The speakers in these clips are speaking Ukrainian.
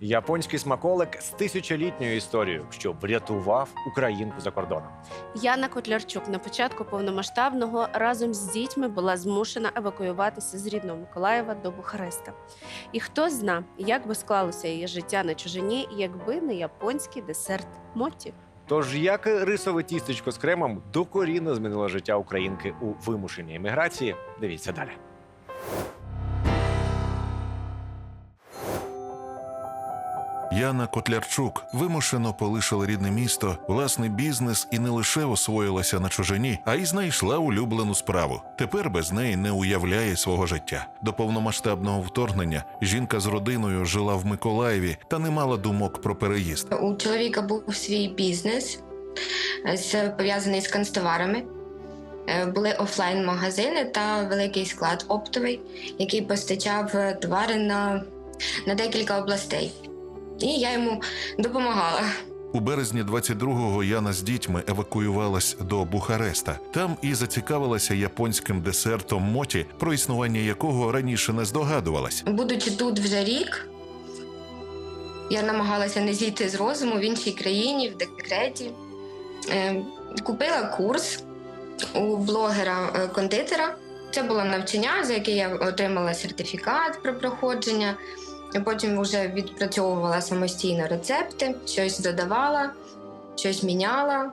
Японський смаколик з тисячолітньою історією, що врятував українку за кордоном. Яна Котлярчук на початку повномасштабного разом з дітьми була змушена евакуюватися з рідного Миколаєва до Бухареста. І хто зна, як би склалося її життя на чужині, якби не японський десерт моті. Тож як рисове тістечко з кремом докорінно змінило життя українки у вимушеній еміграції, дивіться далі. Яна Котлярчук вимушено полишила рідне місто, власний бізнес і не лише освоїлася на чужині, а й знайшла улюблену справу. Тепер без неї не уявляє свого життя. До повномасштабного вторгнення жінка з родиною жила в Миколаєві та не мала думок про переїзд. У чоловіка був свій бізнес е, пов'язаний з канцтоварами. Е, Були офлайн-магазини та великий склад оптовий, який постачав е, товари на, на декілька областей. І я йому допомагала. У березні 22-го Яна з дітьми евакуювалась до Бухареста. Там і зацікавилася японським десертом моті, про існування якого раніше не здогадувалась. Будучи тут вже рік, я намагалася не зійти з розуму в іншій країні, в декреті. Е, Купила курс у блогера-кондитера. Це було навчання, за яке я отримала сертифікат про проходження. І Потім вже відпрацьовувала самостійно рецепти, щось додавала, щось міняла.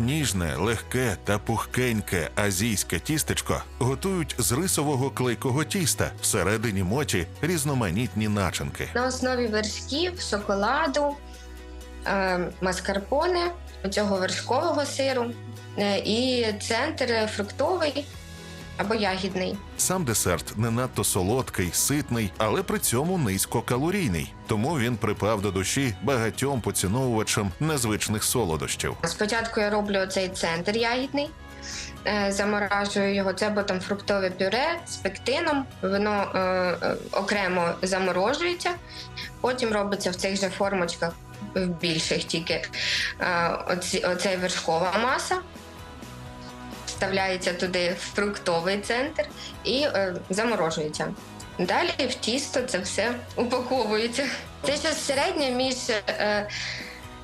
Ніжне, легке та пухкеньке азійське тістечко готують з рисового клейкого тіста всередині моті різноманітні начинки. На основі вершків, шоколаду, е, маскарпоне, цього вершкового сиру е, і центр фруктовий або ягідний. Сам десерт не надто солодкий, ситний, але при цьому низькокалорійний. Тому він припав до душі багатьом поціновувачам незвичних солодощів. Спочатку я роблю цей центр ягідний, е, заморажую його. Це або там фруктове пюре з пектином. Воно е, е, окремо заморожується. Потім робиться в цих же формочках, в більших тільки е, оці, оцей вершкова маса. Вставляється туди фруктовий центр і е, заморожується. Далі в тісто це все упаковується. Це щось середнє між е,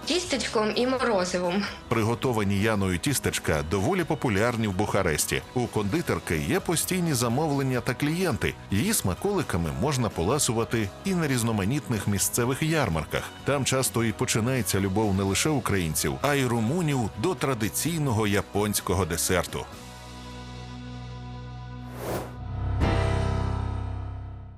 тістечком і морозивом. Приготовані Яною тістечка доволі популярні в Бухаресті. У кондитерки є постійні замовлення та клієнти. Її смаколиками можна поласувати і на різноманітних місцевих ярмарках. Там часто і починається любов не лише українців, а й румунів до традиційного японського десерту.